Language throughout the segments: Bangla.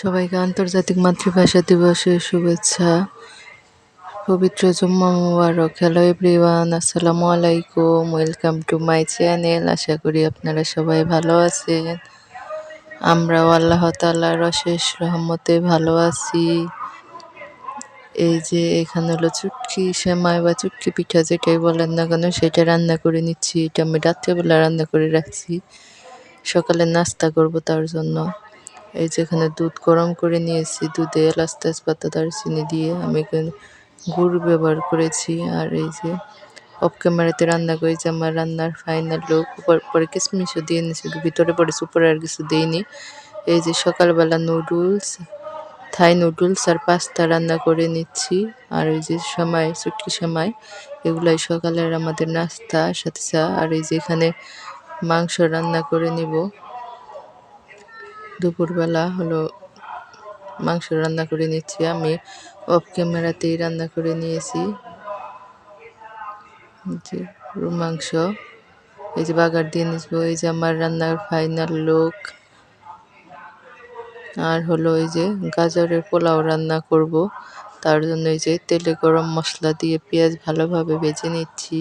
সবাইকে আন্তর্জাতিক মাতৃভাষা দিবসের শুভেচ্ছা। পবিত্র জুম্মা মুবারক। হ্যালো এভরিওয়ান আসসালামু আলাইকুম। ওয়েলকাম টু মাই চ্যানেল আশা করি আপনারা সবাই ভালো আছেন। আমরাও আল্লাহ তালার অশেষ রহমতে ভালো আছি। এই যে এখানে হলো চুটকি সেমাই বা চুটকি পিঠা যেটাই বলেন না কেন, সেটা রান্না করে নিচ্ছি। এটা আমি রাত্রেবেলা রান্না করে রাখছি। সকালে নাস্তা করব তার জন্য। এই যে এখানে দুধ গরম করে নিয়েছি, দুধে এলাচ, তেজপাতা, দারচিনি দিয়ে আমি এখানে গুড় ব্যবহার করেছি। আর এই যে অফ ক্যামেরাতে রান্না করেছি, আমার রান্নার ফাইনাল লুক পরে কিশমিশও দিয়ে নিয়েছি, ভিতরে পরে উপরে আর কিছু দিইনি। এই যে সকালবেলা নুডলস থাই নুডলস আর পাস্তা রান্না করে নিচ্ছি। আর এই যে সময় চুটকি সময়, এগুলাই সকালের আমাদের নাস্তা, সাথে চা, আর এই যে এখানে মাংস রান্না করে নিব। দুপুরবেলা হলো মাংস রান্না করে নিচ্ছি আমি। অফ ক্যামেরাতেই রান্না করে নিয়েছি। যে মাংস, এই যে বাগার দিয়ে নিসবো এই যে আমার রান্নার ফাইনাল লোক আর হলো এই যে গাজরের পোলাও রান্না করব। তার জন্য এই যে তেলে গরম মশলা দিয়ে পেঁয়াজ ভালোভাবে ভেজে নিচ্ছি।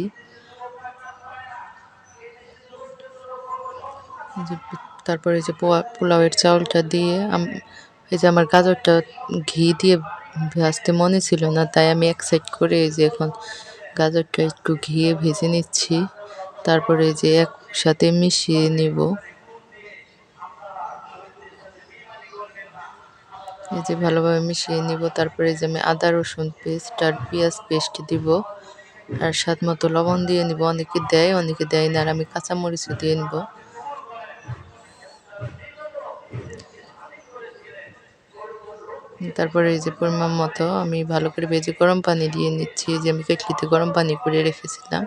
তারপরে যে পোলাওয়ের চাউলটা দিয়ে এই যে আমার গাজরটা ঘি দিয়ে ভাজতে মনে ছিল না, তাই আমি এক সাইড করে এই যে এখন গাজরটা একটু ঘিয়ে ভেজে নিচ্ছি। তারপরে যে একসাথে মিশিয়ে নিব। এই যে ভালোভাবে মিশিয়ে নিব, তারপরে যে আমি আদা, রসুন পেস্ট আর পেঁয়াজ পেস্ট দিব। আর স্বাদ মতো লবণ দিয়ে নিব, অনেকে দেয় অনেকে দেয় না, আর আমি কাঁচামরিচও দিয়ে নিব। তারপরে এই যে পরিমাণ মতো আমি ভালো করে ভেজে গরম পানি দিয়ে নিচ্ছি। যে আমি কেটলিতে গরম পানি করে রেখেছিলাম।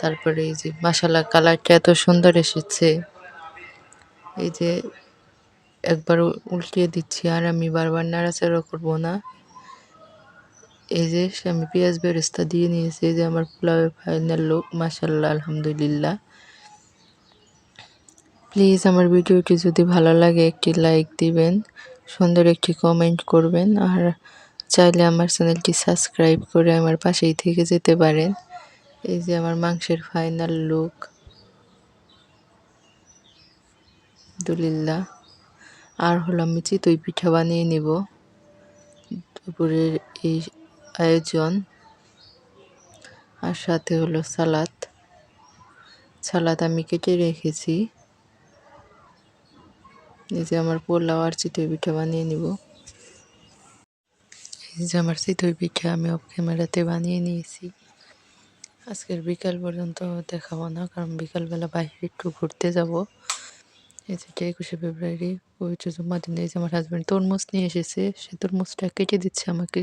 তারপরে এই যে মশালা কালারটা এত সুন্দর এসেছে। এই যে একবার উল্টিয়ে দিচ্ছি আর আমি বারবার নাড়াচাড়া করব না। এই যে আমি পেঁয়াজ বেরেস্তা দিয়ে নিয়েছি। এই যে আমার পোলাওয়ের ফাইনাল লুক মাসাল্লাহ আলহামদুলিল্লাহ। প্লিজ আমার ভিডিওটি যদি ভালো লাগে একটি লাইক দিবেন। সুন্দর একটি কমেন্ট করবেন আর চাইলে আমার চ্যানেলটি সাবস্ক্রাইব করে আমার পাশেই থেকে যেতে পারেন। এই যে আমার মাংসের ফাইনাল লুক আলহামদুলিল্লাহ। আর হলো আমি চিতই পিঠা বানিয়ে নেব। দুপুরের এই আয়োজন। আর সাথে হলো সালাদ। সালাদ আমি কেটে রেখেছি। এই যে আমার পোলাও আর চিতই পিঠা বানিয়ে নিব। এই যে আমার চিতই পিঠা আমি অফ ক্যামেরাতে বানিয়ে নিয়েছি। আজকের বিকাল পর্যন্ত দেখাবো না, কারণ বিকালবেলা বাইরে একটু ঘুরতে যাব। এই যে একুশে ফেব্রুয়ারি, পবিত্র জুম্মা দিন। এই যে আমার হাজব্যান্ড তরমুজ নিয়ে এসেছে, সে তরমুজটা কেটে দিচ্ছে আমাকে।